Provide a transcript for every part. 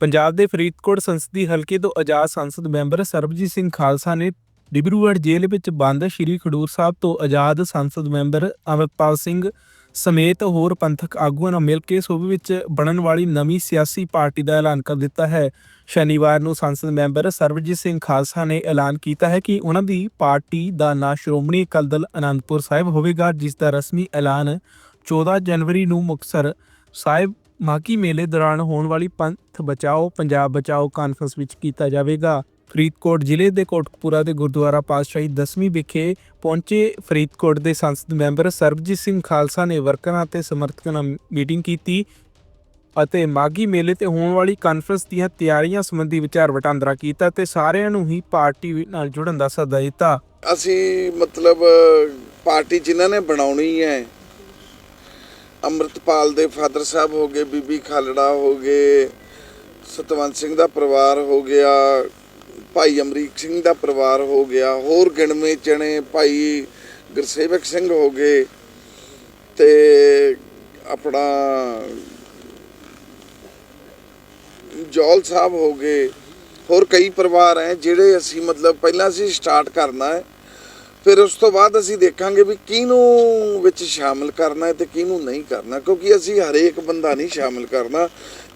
ਪੰਜਾਬ ਦੇ ਫਰੀਦਕੋਟ ਸੰਸਦੀ ਹਲਕੇ ਤੋਂ ਆਜ਼ਾਦ ਸੰਸਦ ਮੈਂਬਰ ਸਰਬਜੀਤ ਸਿੰਘ ਖਾਲਸਾ ਨੇ ਡਿਬਰੂਗੜ੍ਹ ਜੇਲ੍ਹ ਵਿੱਚ ਬੰਦ ਸ਼੍ਰੀ ਖਡੂਰ ਸਾਹਿਬ ਤੋਂ ਆਜ਼ਾਦ ਸੰਸਦ ਮੈਂਬਰ ਅਮਰਪਾਲ ਸਿੰਘ ਸਮੇਤ ਹੋਰ ਪੰਥਕ ਆਗੂਆਂ ਨਾਲ ਮਿਲ ਕੇ ਸੂਬੇ ਵਿੱਚ ਬਣਨ ਵਾਲੀ ਨਵੀਂ ਸਿਆਸੀ ਪਾਰਟੀ ਦਾ ਐਲਾਨ ਕਰ ਦਿੱਤਾ ਹੈ। ਸ਼ਨੀਵਾਰ ਨੂੰ ਸੰਸਦ ਮੈਂਬਰ ਸਰਬਜੀਤ ਸਿੰਘ ਖਾਲਸਾ ਨੇ ਐਲਾਨ ਕੀਤਾ ਹੈ ਕਿ ਉਹਨਾਂ ਦੀ ਪਾਰਟੀ ਦਾ ਨਾਂ ਸ਼੍ਰੋਮਣੀ ਅਕਾਲੀ ਦਲ ਅਨੰਦਪੁਰ ਸਾਹਿਬ ਹੋਵੇਗਾ, ਜਿਸ ਦਾ ਰਸਮੀ ਐਲਾਨ 14 ਜਨਵਰੀ ਨੂੰ ਮੁਕਤਸਰ ਸਾਹਿਬ ਮਾਗੀ ਮੇਲੇ ਦੌਰਾਨ ਹੋਣ ਵਾਲੀ ਪੰਥ ਬਚਾਓ, ਪੰਜਾਬ ਬਚਾਓ ਕਾਨਫਰੰਸ ਵਿੱਚ ਕੀਤਾ ਜਾਵੇਗਾ। ਫਰੀਦਕੋਟ ਜ਼ਿਲ੍ਹੇ ਦੇ ਕੋਟਕਪੂਰਾ ਦੇ ਗੁਰਦੁਆਰਾ ਪਾਤਸ਼ਾਹੀ ਦਸਵੀਂ ਵਿਖੇ ਪਹੁੰਚੇ ਫਰੀਦਕੋਟ ਦੇ ਸੰਸਦ ਮੈਂਬਰ ਸਰਬਜੀਤ ਸਿੰਘ ਖਾਲਸਾ ਨੇ ਵਰਕਰਾਂ ਅਤੇ ਸਮਰਥਕਾਂ ਨਾਲ ਮੀਟਿੰਗ ਕੀਤੀ ਅਤੇ ਮਾਗੀ ਮੇਲੇ ਤੇ ਹੋਣ ਵਾਲੀ ਕਾਨਫਰੰਸ ਦੀਆਂ ਤਿਆਰੀਆਂ ਸੰਬੰਧੀ ਵਿਚਾਰ ਵਟਾਂਦਰਾ ਕੀਤਾ ਤੇ ਸਾਰਿਆਂ ਨੂੰ ਹੀ ਪਾਰਟੀ ਨਾਲ ਜੁੜਨ ਦਾ ਸੱਦਾ ਦਿੱਤਾ। ਅਸੀਂ ਮਤਲਬ ਪਾਰਟੀ ਜਿਨ੍ਹਾਂ ਨੇ ਬਣਾਉਣੀ ਹੈ ਅੰਮ੍ਰਿਤਪਾਲ ਦੇ ਫਾਦਰ ਸਾਹਿਬ ਹੋ ਗਏ, ਬੀਬੀ ਖਾਲੜਾ ਹੋ ਗਏ, ਸਤਵੰਤ ਸਿੰਘ ਦਾ ਪਰਿਵਾਰ ਹੋ ਗਿਆ, ਭਾਈ ਅਮਰੀਕ ਸਿੰਘ ਦਾ ਪਰਿਵਾਰ ਹੋ ਗਿਆ, ਹੋਰ ਗਿਣਵੇਂ ਚਣੇ ਭਾਈ ਗੁਰਸੇਵਕ ਸਿੰਘ ਹੋ ਗਏ ਤੇ ਆਪਣਾ ਜੌਲ ਸਾਹਿਬ ਹੋ ਗਏ, ਹੋਰ ਕਈ ਪਰਿਵਾਰ ਹੈ ਜਿਹੜੇ ਅਸੀਂ ਮਤਲਬ ਪਹਿਲਾਂ ਅਸੀਂ ਸਟਾਰਟ ਕਰਨਾ ਹੈ। ਫਿਰ ਉਸ ਤੋਂ ਬਾਅਦ ਅਸੀਂ ਦੇਖਾਂਗੇ ਵੀ ਕਿਹਨੂੰ ਵਿੱਚ ਸ਼ਾਮਲ ਕਰਨਾ ਹੈ ਤੇ ਕਿਹਨੂੰ ਨਹੀਂ ਕਰਨਾ, ਕਿਉਂਕਿ ਅਸੀਂ ਹਰੇਕ ਬੰਦਾ ਨਹੀਂ ਸ਼ਾਮਲ ਕਰਨਾ।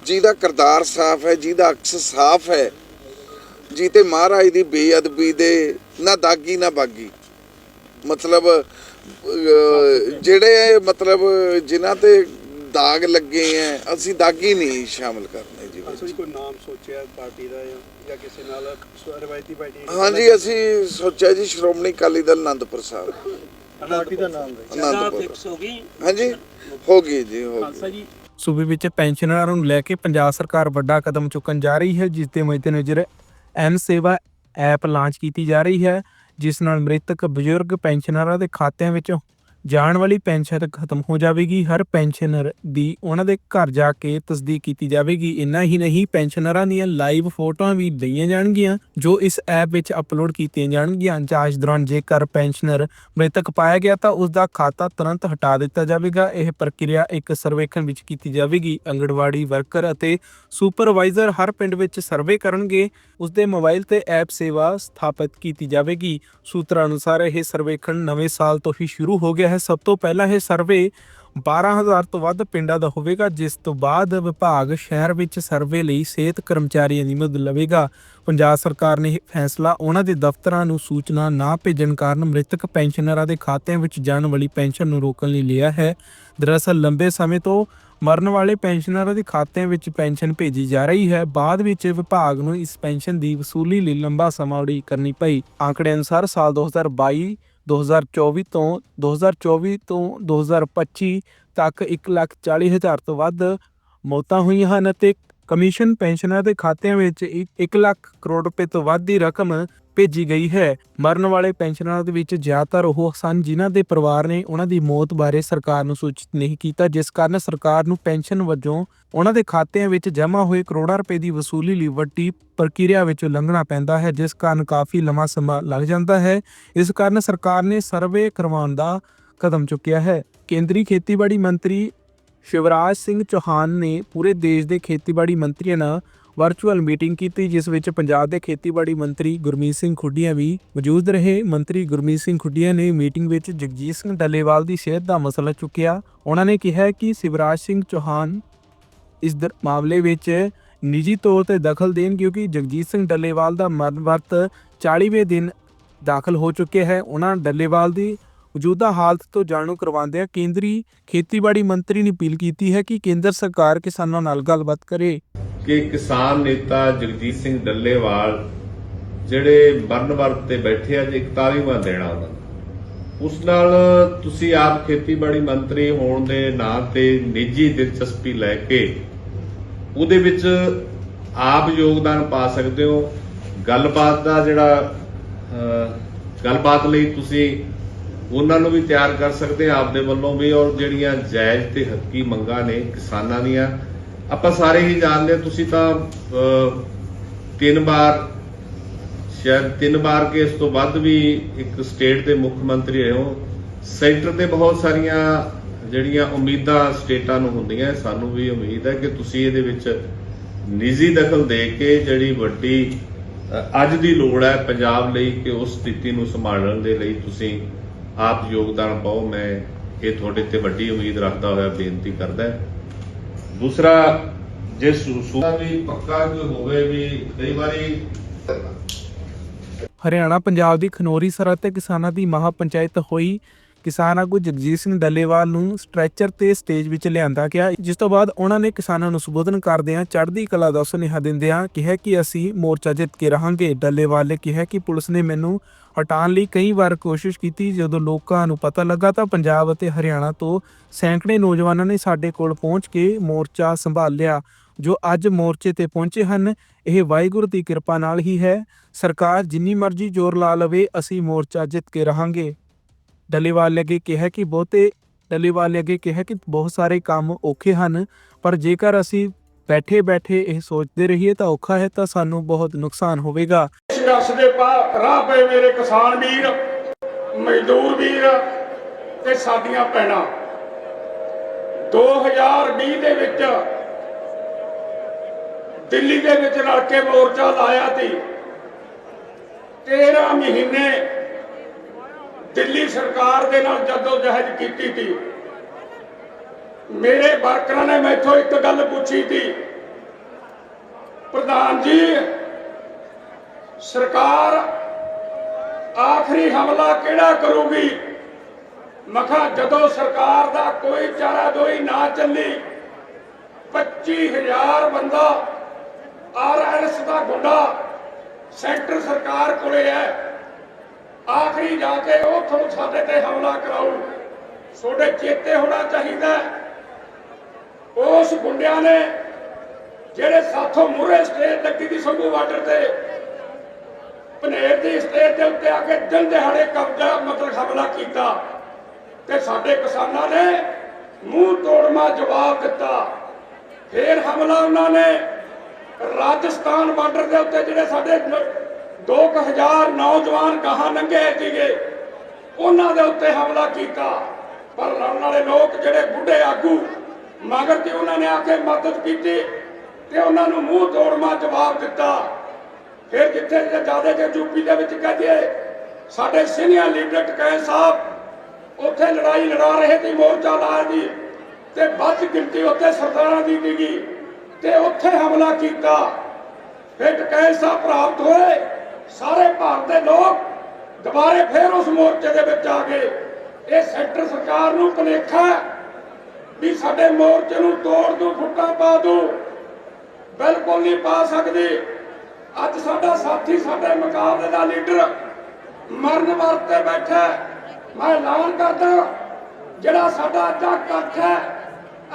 ਜਿਹਦਾ ਕਿਰਦਾਰ ਸਾਫ਼ ਹੈ, ਜਿਹਦਾ ਅਕਸ ਸਾਫ਼ ਹੈ ਜੀ ਤੇ ਮਹਾਰਾਜ ਦੀ ਬੇਅਦਬੀ ਦੇ ਨਾ ਦਾਗੀ, ਨਾ ਬਾਗੀ। ਮਤਲਬ ਜਿਹੜੇ ਮਤਲਬ ਜਿਨ੍ਹਾਂ ਤੇ ਦਾਗ ਲੱਗੇ ਹੈ ਅਸੀਂ ਦਾਗੀ ਨਹੀਂ ਸ਼ਾਮਲ ਕਰਨੇ ਜੀ। ਅਸਲੀ ਕੋਈ ਨਾਮ ਸੋਚਿਆ ਪਾਰਟੀ ਦਾ ਜਾਂ- ਕਿਸੇ ਨਾਲ ਰਵਾਇਤੀ ਪਾਰਟੀ ਹਾਂਜੀ ਅਸੀਂ ਸੋਚਿਆ ਜੀ ਸ਼੍ਰੋਮਣੀ ਅਕਾਲੀ ਦਲ ਆਨੰਦਪੁਰ ਸਾਹਿਬ। ਪਾਰਟੀ ਦਾ ਨਾਮ ਆਨੰਦਪੁਰ ਫਿਕਸ ਹੋ ਗਈ। ਹਾਂਜੀ ਹੋ ਗਈ ਜੀ ਹੋ ਗਈ। ਜੀ। ਸੂਬੇ ਵਿੱਚ ਪੈਨਸ਼ਨਰਾਂ ਨੂੰ ਲੈ ਕੇ ਪੰਜਾਬ ਸਰਕਾਰ ਵੱਡਾ ਕਦਮ ਚੁੱਕਣ ਜਾ ਰਹੀ ਹੈ ਜਿਸ ਦੇ ਮੱਦੇਨਜ਼ਰ ਐਮ ਸੇਵਾ ਐਪ ਲਾਂਚ ਕੀਤੀ ਜਾ ਰਹੀ ਹੈ ਜਿਸ ਨਾਲ ਮ੍ਰਿਤਕ ਬਜ਼ੁਰਗ ਪੈਨਸ਼ਨਰਾਂ ਦੇ ਖਾਤਿਆਂ ਵਿੱਚ ਜਾਣ ਵਾਲੀ ਪੈਨਸ਼ਨ ਖਤਮ ਹੋ ਜਾਵੇਗੀ, ਹਰ ਪੈਨਸ਼ਨਰ ਦੀ ਉਹਨਾਂ ਦੇ ਘਰ ਜਾ ਕੇ ਤਸਦੀਕ ਕੀਤੀ ਜਾਵੇਗੀ। ਇੰਨਾ ਹੀ ਨਹੀਂ, ਪੈਨਸ਼ਨਰਾਂ ਦੀਆਂ ਲਾਈਵ ਫੋਟੋਆਂ ਵੀ ਲਈਆਂ ਜਾਣਗੀਆਂ, ਜੋ ਇਸ ਐਪ ਵਿੱਚ ਅਪਲੋਡ ਕੀਤੀਆਂ ਜਾਣਗੀਆਂ। ਜਾਂਚ ਦੌਰਾਨ ਜੇਕਰ ਪੈਨਸ਼ਨਰ ਮ੍ਰਿਤਕ ਪਾਇਆ ਗਿਆ ਤਾਂ ਉਸ ਦਾ ਖਾਤਾ ਤੁਰੰਤ ਹਟਾ ਦਿੱਤਾ ਜਾਵੇਗਾ। ਇਹ ਪ੍ਰਕਿਰਿਆ ਇੱਕ ਸਰਵੇਖਣ ਵਿੱਚ ਕੀਤੀ ਜਾਵੇਗੀ। ਅੰਗੜਵਾੜੀ ਵਰਕਰ ਅਤੇ ਸੁਪਰਵਾਈਜ਼ਰ ਹਰ ਪਿੰਡ ਵਿੱਚ ਸਰਵੇ ਕਰਨਗੇ। ਉਸ ਦੇ ਮੋਬਾਈਲ ਤੇ ਐਪ ਸੇਵਾ ਸਥਾਪਿਤ ਕੀਤੀ ਜਾਵੇਗੀ। ਸੂਤਰਾਂ ਅਨੁਸਾਰ ਇਹ ਸਰਵੇਖਣ ਨਵੇਂ ਸਾਲ ਤੋਂ ਹੀ ਸ਼ੁਰੂ ਹੋ ਗਿਆ ਹੈ, ਸਭ ਤੋਂ ਪਹਿਲਾਂ ਇਹ ਸਰਵੇ 12000 ਤੋਂ ਵੱਧ ਪਿੰਡਾਂ ਦਾ ਹੋਵੇਗਾ, ਜਿਸ ਤੋਂ ਬਾਅਦ ਵਿਭਾਗ ਸ਼ਹਿਰ ਵਿੱਚ ਸਰਵੇ ਲਈ ਸਿਹਤ ਕਰਮਚਾਰੀਆਂ ਦੀ ਮਦਦ ਲਵੇਗਾ। ਪੰਜਾਬ ਸਰਕਾਰ ਨੇ ਇਹ ਫੈਸਲਾ ਉਹਨਾਂ ਦੇ ਦਫ਼ਤਰਾਂ ਨੂੰ ਸੂਚਨਾ ਨਾ ਭੇਜਣ ਕਾਰਨ ਮ੍ਰਿਤਕ ਪੈਨਸ਼ਨਰਾਂ ਦੇ ਖਾਤਿਆਂ ਵਿੱਚ ਜਾਣ ਵਾਲੀ ਪੈਨਸ਼ਨ ਨੂੰ ਰੋਕਣ ਲਈ ਲਿਆ ਹੈ। ਦਰਅਸਲ ਲੰਬੇ ਸਮੇਂ ਤੋਂ ਮਰਨ ਵਾਲੇ ਪੈਨਸ਼ਨਰਾਂ ਦੇ ਖਾਤਿਆਂ ਵਿੱਚ ਪੈਨਸ਼ਨ ਭੇਜੀ ਜਾ ਰਹੀ ਹੈ। ਬਾਅਦ ਵਿੱਚ ਵਿਭਾਗ ਨੂੰ ਇਸ ਪੈਨਸ਼ਨ ਦੀ ਵਸੂਲੀ ਲਈ ਲੰਬਾ ਸਮਾਂ ਉਡੀਕ ਕਰਨੀ ਪਈ। ਆંકੜੇ ਅਨੁਸਾਰ ਸਾਲ 2022 2024 ਤੋਂ 2024 ਤੋਂ 2025 ਤੱਕ 140000 ਤੋਂ ਵੱਧ ਮੌਤਾਂ ਹੋਈਆਂ ਹਨ ਅਤੇ ਕਮਿਸ਼ਨ ਪੈਨਸ਼ਨਰਾਂ ਦੇ ਖਾਤਿਆਂ ਵਿੱਚ 1 ਲੱਖ ਕਰੋੜ ਰੁਪਏ ਤੋਂ ਵੱਧ ਦੀ ਰਕਮ ਭੇਜੀ ਗਈ ਹੈ। ਮਰਨ ਵਾਲੇ ਪੈਨਸ਼ਨਰਾਂ ਦੇ ਵਿੱਚ ਜ਼ਿਆਦਾਤਰ ਉਹ ਸਨ ਜਿਨ੍ਹਾਂ ਦੇ ਪਰਿਵਾਰ ਨੇ ਉਹਨਾਂ ਦੀ ਮੌਤ ਬਾਰੇ ਸਰਕਾਰ ਨੂੰ ਸੂਚਿਤ ਨਹੀਂ ਕੀਤਾ, ਜਿਸ ਕਾਰਨ ਸਰਕਾਰ ਨੂੰ ਪੈਨਸ਼ਨ ਵਜੋਂ ਉਹਨਾਂ ਦੇ ਖਾਤਿਆਂ ਵਿੱਚ ਜਮ੍ਹਾਂ ਹੋਏ ਕਰੋੜਾਂ ਰੁਪਏ ਦੀ ਵਸੂਲੀ ਲਈ ਵੱਡੀ ਪ੍ਰਕਿਰਿਆ ਵਿੱਚੋਂ ਲੰਘਣਾ ਪੈਂਦਾ ਹੈ, ਜਿਸ ਕਾਰਨ ਕਾਫੀ ਲੰਮਾ ਸਮਾਂ ਲੱਗ ਜਾਂਦਾ ਹੈ। ਇਸ ਕਾਰਨ ਸਰਕਾਰ ਨੇ ਸਰਵੇ ਕਰਵਾਉਣ ਦਾ ਕਦਮ ਚੁੱਕਿਆ ਹੈ। ਕੇਂਦਰੀ ਖੇਤੀਬਾੜੀ ਮੰਤਰੀ ਸ਼ਿਵਰਾਜ ਸਿੰਘ ਚੌਹਾਨ ਨੇ ਪੂਰੇ ਦੇਸ਼ ਦੇ ਖੇਤੀਬਾੜੀ ਮੰਤਰੀਆਂ ਨਾਲ ਵਰਚੁਅਲ ਮੀਟਿੰਗ ਕੀਤੀ, ਜਿਸ ਵਿੱਚ ਪੰਜਾਬ ਦੇ ਖੇਤੀਬਾੜੀ ਮੰਤਰੀ ਗੁਰਮੀਤ ਸਿੰਘ ਖੁੱਡੀਆਂ ਵੀ ਮੌਜੂਦ ਰਹੇ। ਮੰਤਰੀ ਗੁਰਮੀਤ ਸਿੰਘ ਖੁੱਡੀਆਂ ਨੇ ਮੀਟਿੰਗ ਵਿੱਚ ਜਗਜੀਤ ਸਿੰਘ ਡੱਲੇਵਾਲ ਦੀ ਸਿਹਤ ਦਾ ਮਸਲਾ ਚੁੱਕਿਆ। ਉਹਨਾਂ ਨੇ ਕਿਹਾ ਕਿ ਸ਼ਿਵਰਾਜ ਸਿੰਘ ਚੌਹਾਨ ਇਸ ਦਰ- ਮਾਮਲੇ ਵਿੱਚ ਨਿੱਜੀ ਤੌਰ ਤੇ ਦਖਲ ਦੇਣ ਕਿਉਂਕਿ ਜਗਜੀਤ ਸਿੰਘ ਡੱਲੇਵਾਲ ਦਾ ਮਰਨ ਵਰਤ 40ਵੇਂ ਦਿਨ ਦਾਖਲ ਹੋ ਚੁੱਕਿਆ ਹੈ। ਉਹਨਾਂ ਡੱਲੇਵਾਲ ਦੀ ਮੌਜੂਦਾ ਹਾਲਤ ਤੋਂ ਜਾਣੂ ਕਰਵਾਉਂਦਿਆਂ ਕੇਂਦਰੀ ਖੇਤੀਬਾੜੀ ਮੰਤਰੀ ਨੇ ਅਪੀਲ ਕੀਤੀ ਹੈ ਕਿ ਕੇਂਦਰ ਸਰਕਾਰ ਕਿਸਾਨਾਂ ਨਾਲ ਗੱਲਬਾਤ ਕਰੇ। ਕਿ ਕਿਸਾਨ ਨੇਤਾ ਜਗਜੀਤ ਸਿੰਘ ਡੱਲੇਵਾਲ ਜਿਹੜੇ ਮਰਨ ਵਰਤ ਤੇ ਬੈਠੇ ਆ ਜੇ 41ਵਾਂ ਦੇਣਾ ਉਹਨਾਂ ਉਸ ਨਾਲ ਤੁਸੀਂ ਆਪ ਖੇਤੀਬਾੜੀ ਮੰਤਰੀ ਹੋਣ ਦੇ ਨਾਂ ਤੇ ਨਿੱਜੀ ਦਿਲਚਸਪੀ ਲੈ ਕੇ ਉਹਦੇ ਵਿੱਚ ਆਪ ਯੋਗਦਾਨ ਪਾ ਸਕਦੇ ਹੋ। ਗੱਲਬਾਤ ਦਾ ਜਿਹੜਾ ਗੱਲਬਾਤ ਲਈ ਤੁਸੀਂ ਉਹਨਾਂ ਨੂੰ ਵੀ ਤਿਆਰ ਕਰ ਸਕਦੇ ਆ, ਆਪਦੇ ਵੱਲੋਂ ਵੀ। ਔਰ ਜਿਹੜੀਆਂ ਜਾਇਜ਼ ਤੇ ਹੱਕੀ ਮੰਗਾਂ ਨੇ ਕਿਸਾਨਾਂ ਦੀਆਂ ਆਪਾਂ ਸਾਰੇ ਹੀ ਜਾਣਦੇ ਹਾਂ, ਤੁਸੀਂ ਤਾਂ ਤਿੰਨ ਵਾਰ ਸ਼ਾਇਦ ਤਿੰਨ ਵਾਰ ਕੇ ਇਸ ਤੋਂ ਵੱਧ ਵੀ ਇੱਕ ਸਟੇਟ ਦੇ ਮੁੱਖ ਮੰਤਰੀ ਰਹੇ ਹੋ। ਸੈਂਟਰ ਤੇ ਬਹੁਤ ਸਾਰੀਆਂ ਜਿਹੜੀਆਂ ਉਮੀਦਾਂ ਸਟੇਟਾਂ ਨੂੰ ਹੁੰਦੀਆਂ ਸਾਨੂੰ ਵੀ ਉਮੀਦ ਹੈ ਕਿ ਤੁਸੀਂ ਇਹਦੇ ਵਿੱਚ ਨਿੱਜੀ ਦਖਲ ਦੇ ਕੇ ਜਿਹੜੀ ਵੱਡੀ ਅੱਜ ਦੀ ਲੋੜ ਹੈ ਪੰਜਾਬ ਲਈ ਕਿ ਉਸ ਸਥਿਤੀ ਨੂੰ ਸੰਭਾਲਣ ਦੇ ਲਈ ਤੁਸੀਂ ਆਪ ਯੋਗਦਾਨ ਪਾਓ। ਮੈਂ ਇਹ ਤੁਹਾਡੇ ਤੇ ਵੱਡੀ ਉਮੀਦ ਰੱਖਦਾ ਹੋਇਆ ਬੇਨਤੀ ਕਰਦਾ ਦੂਸਰਾ ਜੇ ਸੂ- ਸੂਬਾ ਵੀ ਪੱਕਾ ਕੋਈ ਹੋਵੇ ਵੀ ਕਈ ਵਾਰੀ ਹਰਿਆਣਾ ਪੰਜਾਬ ਦੀ ਖਨੋਰੀ ਸਰਹੱਦ ਤੇ ਕਿਸਾਨਾਂ ਦੀ ਮਹਾ ਪੰਚਾਇਤ ਹੋਈ ਕਿਸਾਨ ਆਗੂ ਜਗਜੀਤ ਸਿੰਘ ਡੱਲੇਵਾਲ ਨੂੰ ਸਟ੍ਰੈਚਰ ਤੇ ਸਟੇਜ ਵਿੱਚ ਲਿਆਂਦਾ ਗਿਆ, ਜਿਸ ਤੋਂ ਬਾਅਦ ਉਹਨਾਂ ਨੇ ਕਿਸਾਨਾਂ ਨੂੰ ਸੰਬੋਧਨ ਕਰਦਿਆਂ ਚੜ੍ਹਦੀ ਕਲਾ ਦਾ ਸੁਨੇਹਾ ਦਿੰਦਿਆਂ ਕਿਹਾ ਕਿ ਅਸੀਂ ਮੋਰਚਾ ਜਿੱਤ ਕੇ ਰਹਾਂਗੇ। ਡੱਲੇਵਾਲ ਨੇ ਕਿਹਾ ਕਿ ਪੁਲਿਸ ਨੇ ਮੈਨੂੰ ਹਟਾਉਣ ਲਈ ਕਈ ਵਾਰ ਕੋਸ਼ਿਸ਼ ਕੀਤੀ, ਜਦੋਂ ਲੋਕਾਂ ਨੂੰ ਪਤਾ ਲੱਗਾ ਤਾਂ ਪੰਜਾਬ ਅਤੇ ਹਰਿਆਣਾ ਤੋਂ ਸੈਂਕੜੇ ਨੌਜਵਾਨਾਂ ਨੇ ਸਾਡੇ ਕੋਲ ਪਹੁੰਚ ਕੇ ਮੋਰਚਾ ਸੰਭਾਲਿਆ, ਜੋ ਅੱਜ ਮੋਰਚੇ ਤੇ ਪਹੁੰਚੇ ਹਨ। ਇਹ ਵਾਹਿਗੁਰੂ ਦੀ ਕਿਰਪਾ ਨਾਲ ਹੀ ਹੈ। ਸਰਕਾਰ ਜਿੰਨੀ ਮਰਜ਼ੀ ਜ਼ੋਰ ਲਾ ਲਵੇ, ਅਸੀਂ ਮੋਰਚਾ ਜਿੱਤ ਕੇ ਰਹਾਂਗੇ। ਡੱਲੇਵਾਲ ਨੇ ਅੱਗੇ ਕਿਹਾ ਕਿ ਬਹੁਤੇ ਡੱਲੇਵਾਲ ਨੇ ਅੱਗੇ ਕਿਹਾ ਕਿ ਬਹੁਤ ਸਾਰੇ ਕੰਮ ਔਖੇ ਹਨ, ਪਰ ਜੇਕਰ ਅਸੀਂ ਬੈਠੇ ਬੈਠੇ ਇਹ ਸੋਚਦੇ ਰਹੀਏ ਤਾਂ ਔਖਾ ਹੈ, ਤਾਂ ਸਾਨੂੰ ਬਹੁਤ ਨੁਕਸਾਨ ਹੋਵੇਗਾ। ਸੰਘਰਸ਼ ਦੇ ਰਾਹ ਪਏ ਮੇਰੇ ਕਿਸਾਨ ਵੀਰ, ਮਜ਼ਦੂਰ ਵੀਰ ਤੇ ਸਾਡੀਆਂ ਭੈਣਾਂ। 2020 ਦੇ ਵਿੱਚ ਦਿੱਲੀ ਦੇ ਵਿੱਚ ਰਲ ਕੇ ਮੋਰਚਾ ਲਾਇਆ ਸੀ। 13 ਮਹੀਨੇ ਦਿੱਲੀ ਸਰਕਾਰ ਦੇ ਨਾਲ ਜਦੋਂ ਜਹਿਦ ਕੀਤੀ ਸੀ ਮੇਰੇ ਵਰਕਰਾਂ ਨੇ ਮੈਥੋਂ ਇੱਕ ਗੱਲ ਪੁੱਛੀ ਸੀ ਪ੍ਰਧਾਨ ਜੀ, ਸਰਕਾਰ ਆਖਰੀ ਹਮਲਾ ਕਿਹੜਾ ਕਰੂਗੀ? ਮਖਾ ਜਦੋਂ ਸਰਕਾਰ ਦਾ ਕੋਈ ਚਾਰਾ ਦੋਈ ਨਾ ਚੱਲੀ 25000 ਬੰਦਾ ਆਰਐਸ ਦਾ ਗੁੰਡਾ ਸੈਂਟਰ ਸਰਕਾਰ ਕੋਲੇ ਹੈ। ਆਖਰੀ ਜਾ ਕੇ ਉਹ ਤੁਹਾਨੂੰ ਸਾਡੇ ਤੇ ਹਮਲਾ ਕਰਾਊ ਤੁਹਾਡੇ ਚੇਤੇ ਹੋਣਾ ਚਾਹੀਦਾ ਉਸ ਗੁੰਡਿਆਂ ਨੇ ਜਿਹੜੇ ਸਾਥੋਂ ਮੁਰੇ ਸਟੇਜ ਲੱਗੀ ਦੀ ਸੰਭੂ ਬਾਰਡਰ ਤੇ, ਪਨੇਰ ਦੀ ਸਟੇਜ ਦੇ ਉੱਤੇ ਆ ਕੇ ਦਿਨ ਦਿਹਾੜੇ ਕਬਜ਼ਾ ਮਤਲਬ ਹਮਲਾ ਕੀਤਾ ਤੇ ਸਾਡੇ ਕਿਸਾਨਾਂ ਨੇ ਮੂੰਹ ਤੋੜਮਾ ਜਵਾਬ ਦਿੱਤਾ। ਫੇਰ ਹਮਲਾ ਉਹਨਾਂ ਨੇ। ਰਾਜਸਥਾਨ ਬਾਰਡਰ ਦੇ ਉੱਤੇ ਜਿਹੜੇ ਸਾਡੇ 2000 ਨੌਜਵਾਨ ਗਾਹਾਂ ਨੰਗੇ ਸੀਗੇ। ਉਹਨਾਂ ਦੇ ਉੱਤੇ ਹਮਲਾ ਕੀਤਾ। ਪਰ ਲੜਨ ਵਾਲੇ ਲੋਕ ਜਿਹੜੇ ਬੁੱਢੇ ਆਗੂ, ਮਗਰ ਤੇ ਉਹਨਾਂ ਨੇ ਆ ਕੇ ਮਦਦ ਕੀਤੀ ਤੇ ਉਹਨਾਂ ਨੂੰ ਮੂੰਹ ਤੋੜਮਾ ਜਵਾਬ ਦਿੱਤਾ। ਫਿਰ ਜਿੱਥੇ ਜ਼ਿਆਦਾ ਜੇ ਯੂਪੀ ਦੇ ਵਿੱਚ ਕਹਦੇ ਸਾਡੇ ਸੀਨੀਅਰ ਲੀਡਰ ਟਕੈ ਸਾਹਿਬ, ਉੱਥੇ ਲੜਾਈ ਲੜਾ ਰਹੇ ਸੀ, ਮੋਰਚਾ ਲਾ ਦੀ ਤੇ ਵੱਧ ਗਿਣਤੀ ਉੱਥੇ ਸਰਦਾਰਾਂ ਦੀ ਸੀਗੀ ਤੇ ਉੱਥੇ ਹਮਲਾ ਕੀਤਾ। ਫਿਰ ਟਕੈ ਸਾਹਿਬ ਪ੍ਰਾਪਤ ਹੋਏ ਸਾਰੇ ਭਾਰਤ ਦੇ ਲੋਕ ਦੁਬਾਰੇ ਫਿਰ ਉਸ ਮੋਰਚੇ ਦੇ ਵਿੱਚ ਆ ਗਏ। ਇਹ ਸੈਂਟਰ ਸਰਕਾਰ ਨੂੰ ਭੁਲੇਖਾ ਵੀ ਸਾਡੇ ਮੋਰਚੇ ਨੂੰ ਤੋੜ ਦੂ, ਫੁੱਟਾਂ ਪਾ ਦੂ। ਬਿਲਕੁਲ ਨਹੀਂ ਪਾ ਸਕਦੀ। ਅੱਜ ਸਾਡਾ ਸਾਥੀ, ਸਾਡੇ ਮੁਕਾਬਲੇ ਦਾ ਲੀਡਰ ਮਰਨ ਵਰਤੇ ਬੈਠਾ ਮੈਂ ਐਲਾਨ ਕਰਦਾ ਜਿਹੜਾ ਸਾਡਾ ਅੱਜ ਦਾ ਇਕੱਠ ਹੈ,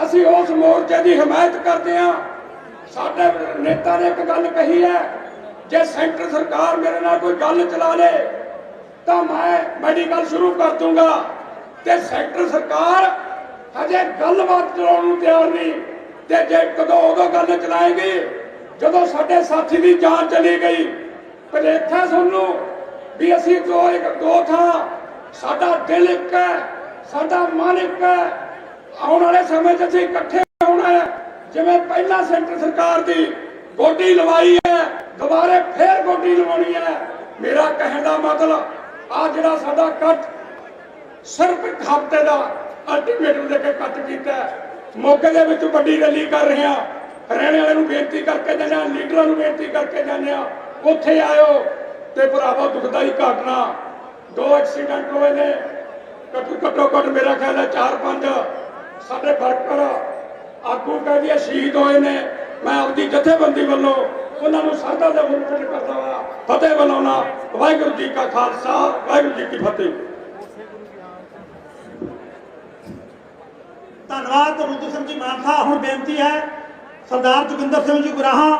ਅਸੀਂ ਉਸ ਮੋਰਚੇ ਦੀ ਹਮਾਇਤ ਕਰਦੇ ਹਾਂ। ਸਾਡੇ ਨੇਤਾ ਨੇ ਇੱਕ ਗੱਲ ਕਹੀ ਹੈ ਜੇ ਸੈਂਟਰ ਸਰਕਾਰ ਮੇਰੇ ਨਾਲ ਕੋਈ ਗੱਲ ਚਲਾ ਲੇ, ਤਾਂ ਮੈਂ ਮੈਡੀਕਲ ਸ਼ੁਰੂ ਕਰ ਦੂੰਗਾ। ਤੇ ਸੈਂਟਰ ਸਰਕਾਰ ਹਜੇ ਗੱਲਬਾਤ ਚਲਾਉਣ ਨੂੰ ਤਿਆਰ ਨਹੀਂ। ਤੇ ਜੇ ਕਦੋਂ ਉਦੋਂ ਗੱਲ ਚਲਾਏਗੀ, ਜਦੋਂ ਸਾਡੇ ਸਾਥੀ ਦੀ ਜਾਨ ਚਲੀ ਗਈ ਭਲੇਖਾ ਸਾਨੂੰ ਵੀ ਅਸੀਂ ਦੋ ਇੱਕ ਦੋ ਥਾਂ, ਸਾਡਾ ਦਿਲ ਇੱਕ ਹੈ, ਸਾਡਾ ਮਨ ਇੱਕ ਹੈ। ਆਉਣ ਵਾਲੇ ਸਮੇਂ 'ਚ ਅਸੀਂ ਇਕੱਠੇ ਹੋਣਾ ਹੈ। ਜਿਵੇਂ ਪਹਿਲਾਂ ਸੈਂਟਰ ਸਰਕਾਰ ਦੀ ਗੋਡੀ ਲਵਾਈ ਹੈ, ਦੁਬਾਰੇ ਫੇਰ ਗੋਡੀ ਲਵਾਉਣੀ ਹੈ। ਮੇਰਾ ਕਹਿਣ ਦਾ ਮਤਲਬ ਆ ਜਿਹੜਾ ਸਾਡਾ ਕੱਟ ਸਿਰਫ ਇੱਕ ਹਫ਼ਤੇ ਦਾ ਅਲਟੀਮੇਟਮ ਦੇ ਕੇ ਕੱਟ ਕੀਤਾ ਹੈ। ਦੇ ਵਿੱਚ ਵੱਡੀ ਰੈਲੀ ਕਰ ਰਹੇ ਹਾਂ। ਹਰਿਆਣੇ ਵਾਲਿਆਂ ਨੂੰ ਬੇਨਤੀ ਕਰਕੇ ਜਾਂਦੇ ਹਾਂ, ਲੀਡਰਾਂ ਨੂੰ ਬੇਨਤੀ ਕਰਕੇ ਜਾਂਦੇ ਹਾਂ। ਉੱਥੇ ਆਇਓ ਤੇ ਭਰਾਵੋ, ਦੁਖਦਾਈ ਘਟਨਾ, ਦੋ ਐਕਸੀਡੈਂਟ ਹੋਏ ਨੇ। ਘੱਟੋ ਘੱਟੋ ਘੱਟ ਮੇਰਾ ਖਿਆਲ ਹੈ 4-5 ਸਾਡੇ ਵਰਕਰ ਆਗੂ ਕਹਿੰਦੇ ਸ਼ਹੀਦ ਹੋਏ ਨੇ। ਮੈਂ ਆਪਦੀ ਜਥੇਬੰਦੀ ਵੱਲੋਂ ਉਹਨਾਂ ਨੂੰ ਸਰਦਾ ਦੇ ਮੁਰਤਦ ਕਰਦਾ ਹਾਂ ਫਤਿਹ ਬੁਲਾਉਣਾ ਵਾਹਿਗੁਰੂ ਜੀ ਕਾ ਖਾਲਸਾ ਵਾਹਿਗੁਰੂ ਜੀ ਕੀ ਫਤਿਹ ਧੰਨਵਾਦ ਰੁੱਤੂ ਸਿੰਘ ਜੀ ਮਾਨਸਾ ਹੁਣ ਬੇਨਤੀ ਹੈ Sardar Joginder Singh ji Gurahan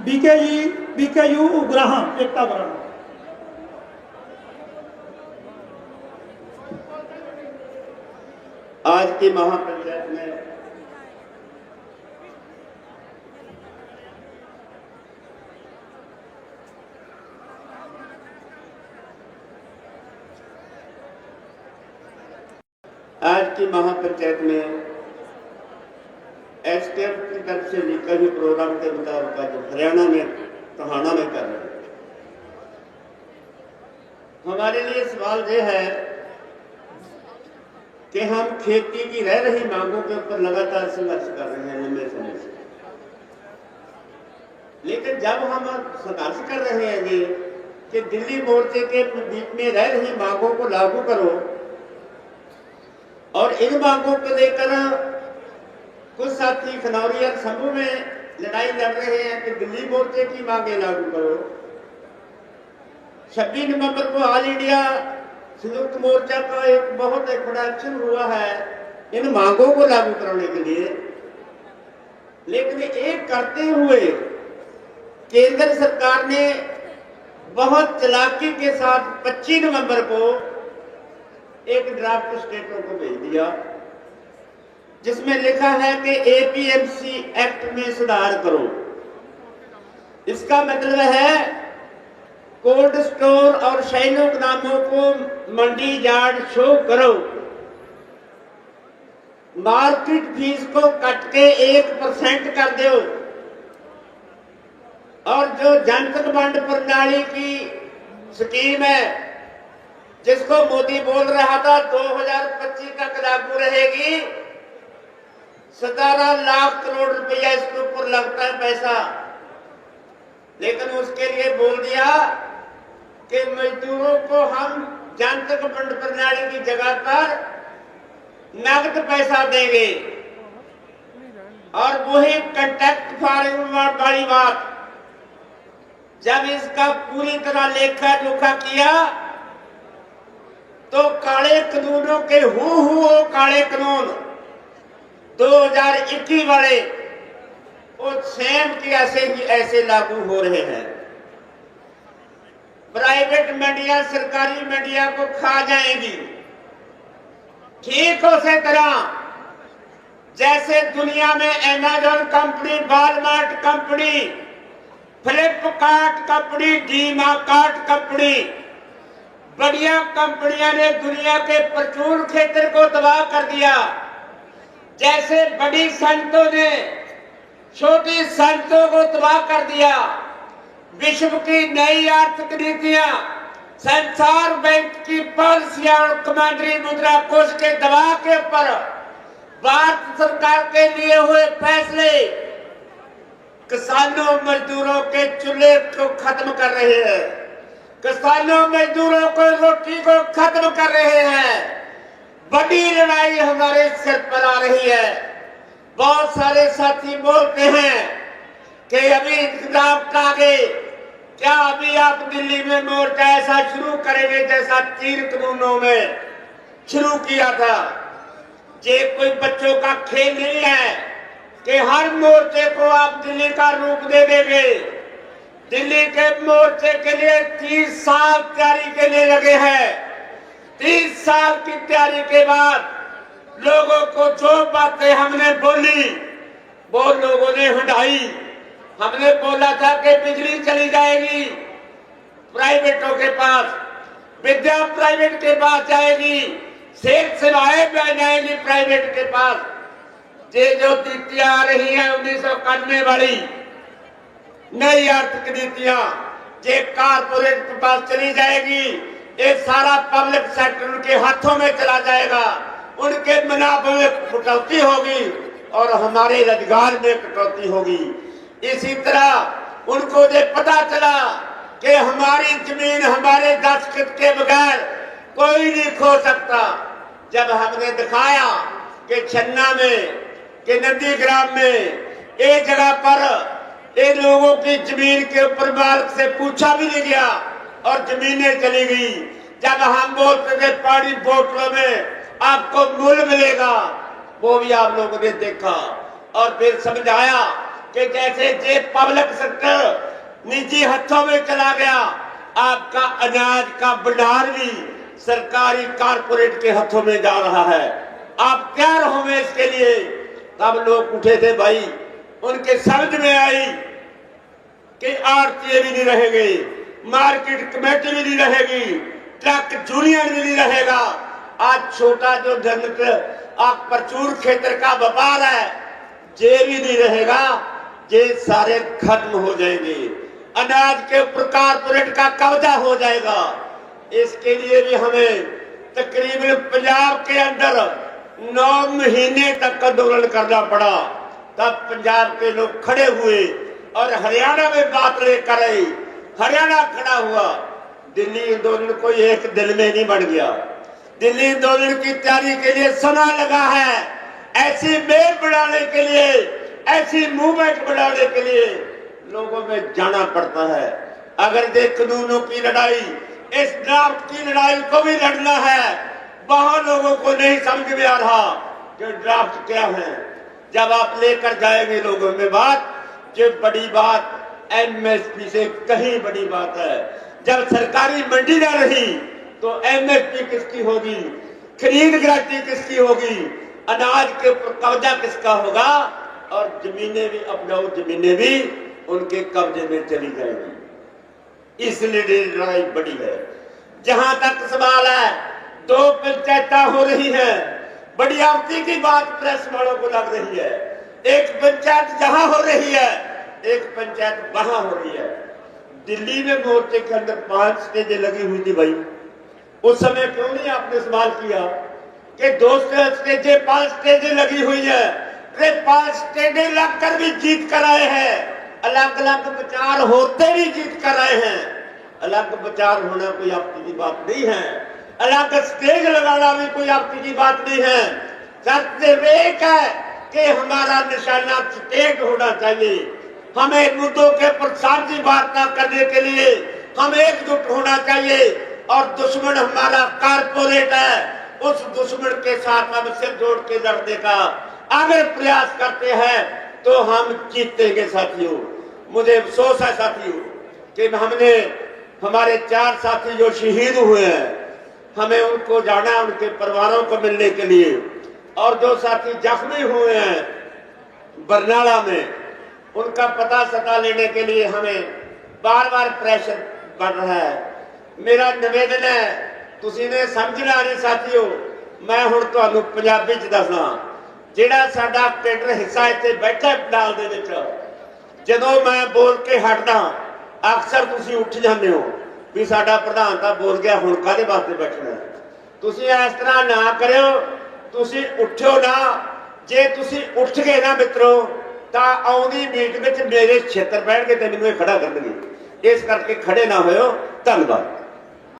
BK ji BK U Gurahan Ekta burn आज की महापंचायत में की महापंचायत में एसटीएफ की तरफ़ से निकल हुए प्रोग्राम के मुताबिक आज हरियाणा में टहाना में कर रहे हैं। हमारे लिए सवाल ये है कि हम खेती की रह रही मांगों के ऊपर लगातार संघर्ष कर रहे हैं लंबे समय से। लेकिन जब हम संघर्ष कर रहे हैं ये, कि दिल्ली मोर्चे के बीच में रह रही मांगों को लागू करो और इन मांगों को लेकर कुछ साथी खनौरी शंभू में लड़ाई लड़ रहे हैं कि दिल्ली मोर्चे की मांगे लागू करो। छब्बीस नवंबर को ऑल इंडिया संयुक्त मोर्चा का एक बहुत एक बड़ा एक्शन हुआ है इन मांगों को लागू कराने के लिए। लेकिन एक करते हुए केंद्र सरकार ने बहुत चलाकी के साथ 25 नवंबर को एक ड्राफ्ट स्टेटमेंट को भेज दिया, जिसमें लिखा है कि एपीएमसी एक्ट में सुधार करो। इसका मतलब है कोल्ड स्टोर और शैलो गोदामों को मंडी यार्ड शो करो। मार्केट फ़ीस को कट के एक परसेंट कर दो। और जो जनतक बंड प्रणाली की स्कीम है जिसको मोदी बोल रहा था 2025 तक लागू रहेगी। सतारह लाख करोड़ रुपया इसके ऊपर लगता है पैसा। लेकिन उसके लिए बोल दिया कि मजदूरों को हम जनतक बंड प्रणाली की जगह पर नगद पैसा देंगे। और वही कंटेक्ट फ़ार्मिंग वाली बात। जब इसका पूरी तरह लेखा जोखा किया तो काले कानूनों के हु हु काले कानून। 2021 वाले वो सेम की ऐसे ऐसे लागू हो रहे हैं। प्राइवेट मीडिया, सरकारी मीडिया को खा जाएगी। ठीक उसी तरह, जैसे दुनिया में Amazon company Walmart company Flipkart company DMart company बढ़िया कंपनियां ने दुनिया के प्रचुर क्षेत्र को तबाह कर दिया जैसे बड़ी संतों ने छोटी संतों को तबाह कर दिया विश्व की नई आर्थिक नीतियां संसार बैंक की पॉलिसियां और कमांडरी मुद्रा कोष के दबाव के ऊपर भारत सरकार के लिए हुए फैसले किसानों मजदूरों के चूल्हे को खत्म कर रहे हैं किसानों मजदूरों को रोटी को खत्म कर रहे हैं। बड़ी लड़ाई हमारे सिर पर आ रही है। बहुत सारे साथी बोलते हैं कि अभी इंतज़ाम का आगे, क्या अभी आप दिल्ली में मोर्चा ऐसा शुरू करेंगे जैसा तीर कानूनों में शुरू किया था? ये कोई बच्चों का खेल नहीं है कि हर मोर्चे को आप दिल्ली का रूप दे देंगे। दिल्ली के मोर्चे के लिए तीस साल तैयारी के लिए लगे हैं। तीस साल की तैयारी के बाद लोगों को जो बातें हमने बोली, वो लोगों ने हटाई हमने बोला था कि बिजली चली जाएगी, प्राइवेटों के पास, विद्या प्राइवेट के पास जाएगी, सेठ सेवाएँ भी आ जाएँगी प्राइवेट के पास। ये जो नीतियाँ आ रही है उन्नीस सौ इक्यानवे वाली नई आर्थिक नीतियाँ ये कारपोरेट के पास चली जाएगी, ये सारा पब्लिक सेक्टर उनके हाथों में चला जाएगा। उनके मुनाफे में कटौती होगी और हमारे रोज़गार में कटौती होगी। इसी तरह उनको ये पता चला कि हमारी ज़मीन हमारे दस्तखत के बगैर कोई नहीं खो सकता। जब हमने दिखाया कि छन्ना में, कि नंदी ग्राम में एक जगह पर इन लोगों की ज़मीन के ऊपर मालिक से पूछा भी नहीं गया और जमीनें चली गई। जब हम बोलते थे पानी बोतलों में, आपको मूल मिलेगा। वो भी आप लोगों ने देखा और फिर समझाया कि जैसे जे पब्लिक सेक्टर निजी हाथों में चला गया, आपका अनाज का भंडार भी सरकारी कारपोरेट के हाथों में जा रहा है। आप क्या रहोगे इसके लिए? तब लोग उठे थे, भाई उनके समझ में आई कि आरतीय भी नहीं रहेंगे मार्केट कमेटी भी नहीं रहेगी ट्रक यूनियन भी नहीं रहेगा आज छोटा जो जनक आप प्रचुर क्षेत्र का व्यापार है जे भी नहीं रहेगा ये सारे खत्म हो जाएंगे अनाज के ऊपर कारपोरेट का कब्जा हो जाएगा इसके लिए भी हमें तकरीबन पंजाब के अंदर नौ महीने तक आंदोलन करना पड़ा तब पंजाब के लोग खड़े हुए और हरियाणा में बात लेकर आई हरियाणा खड़ा हुआ दिल्ली आंदोलन कोई एक दिल में नहीं बढ़ गया दिल्ली आंदोलन की तैयारी के लिए समय लगा है ऐसी मेल बनाने के लिए ऐसी मूवमेंट बनाने के लिए लोगों में जाना पड़ता है अगर ये कानूनों की लड़ाई इस ड्राफ्ट की लड़ाई को भी लड़ना है बहुत लोगों को नहीं समझ में आ रहा कि ड्राफ्ट क्या है जब आप लेकर जाएँगे लोगों में बात जो बड़ी बात एमएसपी से कहीं बड़ी बात है। जब सरकारी मंडी ना रही तो एमएसपी किसकी होगी? खरीद गारंटी किसकी होगी? अनाज के ऊपर कब्जा किसका होगा? और जमीनें भी, अपनाऊ जमीनें भी उनके कब्जे में चली जाएगी। इसलिए लड़ाई बड़ी है। जहाँ तक सवाल है, दो पंचायत हो रही है। बड़ी आवती की बात प्रेस वालों को लग रही है एक पंचायत जहां हो रही है एक पंचायत वहां हो रही है दिल्ली में मोर्चे के अंदर पांच स्टेजें लगी हुई थी भाई उस समय क्यों नहीं आपने सवाल किया कि दो स्टेजें पांच स्टेजें लगी हुई है अरे पांच स्टेजें लगकर भी जीत कर आए हैं अलग अलग विचार होते भी जीत कर आए हैं अलग विचार होना कोई आपकी की बात नहीं है अलग स्टेज लगाना भी कोई आपकी की बात नहीं है। सत्य एक है कि हमारा निशाना स्टेज होना चाहिए। हमें मुद्दों के ऊपर साझी वार्ता करने के लिए हम एकजुट होना चाहिए और दुश्मन हमारा कारपोरेट है। उस दुश्मन के साथ हम सिर जोड़ के लड़ने का अगर प्रयास करते हैं तो हम जीतेंगे साथियों। मुझे अफसोस है साथियों कि हमने, हमारे चार साथी जो शहीद हुए हैं हमें उनको जाना उनके परिवारों को मिलने के लिए और जो साथी जख्मी हुए हैं बरनाला में उनका पता सता लेने के लिए हमें बार बार प्रेशर बढ़ रहा है ਮੇਰਾ ਨਿਵੇਦਨ ਹੈ ਤੁਸੀਂ ਨੇ ਸਮਝਣਾ ਨਹੀਂ ਸਾਥੀਓ ਮੈਂ ਹੁਣ ਤੁਹਾਨੂੰ ਪੰਜਾਬੀ ਚ ਦੱਸਣਾ ਜਿਹੜਾ ਸਾਡਾ ਕੇਡਰ ਹਿੱਸਾ ਇੱਥੇ ਬੈਠਾ ਹੈ ਪੰਡਾਲ ਦੇ ਵਿੱਚ ਜਦੋਂ ਮੈਂ ਬੋਲ ਕੇ ਹਟਦਾ ਅਕਸਰ ਤੁਸੀਂ ਉੱਠ ਜਾਂਦੇ ਹੋ ਵੀ ਸਾਡਾ ਪ੍ਰਧਾਨ ਤਾਂ ਬੋਲ ਗਿਆ, ਹੁਣ ਕਾਹਦੇ ਵਾਸਤੇ ਬੈਠਣਾ ਤੁਸੀਂ ਇਸ ਤਰ੍ਹਾਂ ਨਾ ਕਰਿਓ, ਤੁਸੀਂ ਉੱਠਿਓ ਨਾ। ਜੇ ਤੁਸੀਂ ਉੱਠ ਗਏ ਨਾ ਮਿੱਤਰੋ, ਤਾਂ ਆਉਂਦੀ ਮੀਟਿੰਗ ਵਿੱਚ ਮੇਰੇ ਛੇਤਰ ਬੈਠ ਕੇ ਤੇ ਮੈਨੂੰ ਇਹ ਖੜਾ ਕਰਨਗੇ। ਇਸ ਕਰਕੇ ਖੜੇ ਨਾ ਹੋਇਓ। ਧੰਨਵਾਦ।